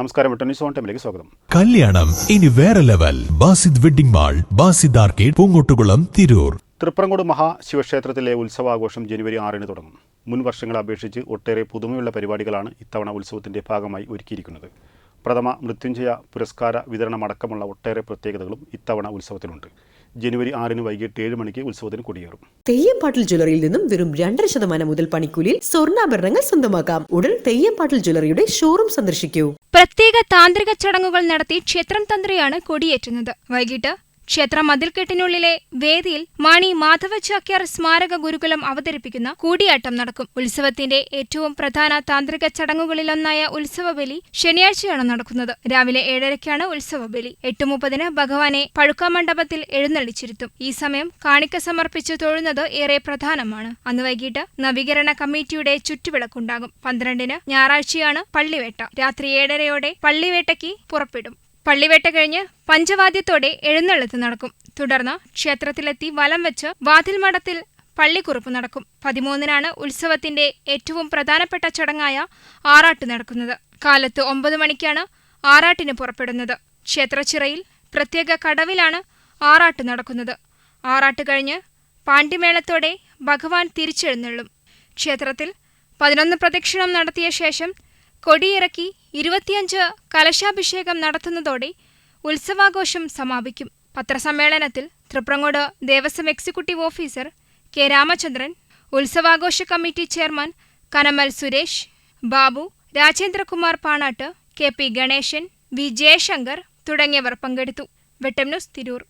നമസ്കാരം. വെട്ടന്യൂസ് ഓൺ ടൈമിലേക്ക് സ്വാഗതം. കല്യാണം. ഇനി വേറെ level Basid wedding mall Basid arcade Poongottukulam Tirur. Triprangode മഹാശിവക്ഷേത്രത്തിലെ ഉത്സവാഘോഷം ജനുവരി ആറിന് തുടങ്ങും. മുൻ വർഷങ്ങളെ അപേക്ഷിച്ച് ഒട്ടേറെ പുതുമയുള്ള പരിപാടികളാണ് ഇത്തവണ ഉത്സവത്തിന്റെ ഭാഗമായി ഒരുക്കിയിരിക്കുന്നത്. പ്രഥമ മൃത്യുഞ്ജയ പുരസ്കാര വിതരണമടക്കമുള്ള ഒട്ടേറെ പ്രത്യേകതകളും ഇത്തവണ ഉത്സവത്തിലുണ്ട്. ജനുവരി ആറിന് വൈകിട്ട് ഏഴ് മണിക്ക് ഉത്സവത്തിന് കൊടിയേറും. തെയ്യംപാട്ടിൽ ജ്വല്ലറിയിൽ നിന്നും വെറും രണ്ടര ശതമാനം മുതൽ പണിക്കൂലിയിൽ സ്വർണാഭരണങ്ങൾ സ്വന്തമാക്കാം. ഉടൻ തെയ്യംപാട്ടിൽ ജ്വല്ലറിയുടെ ഷോറൂം സന്ദർശിക്കൂ. പ്രത്യേക താന്ത്രിക ചടങ്ങുകൾ നടത്തി ക്ഷേത്രം തന്ത്രിയാണ് കൊടിയേറ്റുന്നത്. വൈകിട്ട് ക്ഷേത്ര മതിൽക്കെട്ടിനുള്ളിലെ വേദിയിൽ മാണി മാധവ ചാക്യാർ സ്മാരക ഗുരുകുലം അവതരിപ്പിക്കുന്ന കൂടിയാട്ടം നടക്കും. ഉത്സവത്തിന്റെ ഏറ്റവും പ്രധാന താന്ത്രിക ചടങ്ങുകളിലൊന്നായ ഉത്സവബലി ശനിയാഴ്ചയാണ് നടക്കുന്നത്. രാവിലെ ഏഴരയ്ക്കാണ് ഉത്സവബലി. എട്ട് മുപ്പതിന് ഭഗവാനെ പഴുക്കാമണ്ഡപത്തിൽ എഴുന്നള്ളിച്ചിരുത്തും. ഈ സമയം കാണിക്ക സമർപ്പിച്ച് തൊഴുന്നത് ഏറെ പ്രധാനമാണ്. അന്ന് വൈകിട്ട് നവീകരണ കമ്മിറ്റിയുടെ ചുറ്റുവിളക്കുണ്ടാകും. പന്ത്രണ്ടിന് ഞായറാഴ്ചയാണ് പള്ളിവേട്ട. രാത്രി ഏഴരയോടെ പള്ളിവേട്ടയ്ക്ക് പുറപ്പെടും. പള്ളിവേട്ട കഴിഞ്ഞ് പഞ്ചവാദ്യത്തോടെ എഴുന്നള്ളത്ത് നടക്കും. തുടർന്ന് ക്ഷേത്രത്തിലെത്തി വലം വെച്ച് വാതിൽ മഠത്തിൽ പള്ളിക്കുറുപ്പ് നടക്കും. പതിമൂന്നിനാണ് ഉത്സവത്തിന്റെ ഏറ്റവും പ്രധാനപ്പെട്ട ചടങ്ങായ ആറാട്ട് നടക്കുന്നത്. കാലത്ത് ഒമ്പത് മണിക്കാണ് ആറാട്ടിന് പുറപ്പെടുന്നത്. ക്ഷേത്രച്ചിറയിൽ പ്രത്യേക കടവിലാണ് ആറാട്ട് നടക്കുന്നത്. ആറാട്ട് കഴിഞ്ഞ് പാണ്ഡിമേളത്തോടെ ഭഗവാൻ തിരിച്ചെഴുന്നള്ളും. ക്ഷേത്രത്തിൽ പതിനൊന്ന് പ്രദക്ഷിണം നടത്തിയ ശേഷം കൊടിയിറക്കി ഇരുപത്തിയഞ്ച് കലശാഭിഷേകം നടത്തുന്നതോടെ ഉത്സവാഘോഷം സമാപിക്കും. പത്രസമ്മേളനത്തിൽ Triprangode Devaswom executive officer K Ramachandran ഉത്സവാഘോഷ committee chairman Kanamal Suresh Babu Rajendrakumar Panattu K P Ganesan V Jayashankar തുടങ്ങിയവർ പങ്കെടുത്തു. വെട്ടം ന്യൂസ് തിരൂർ.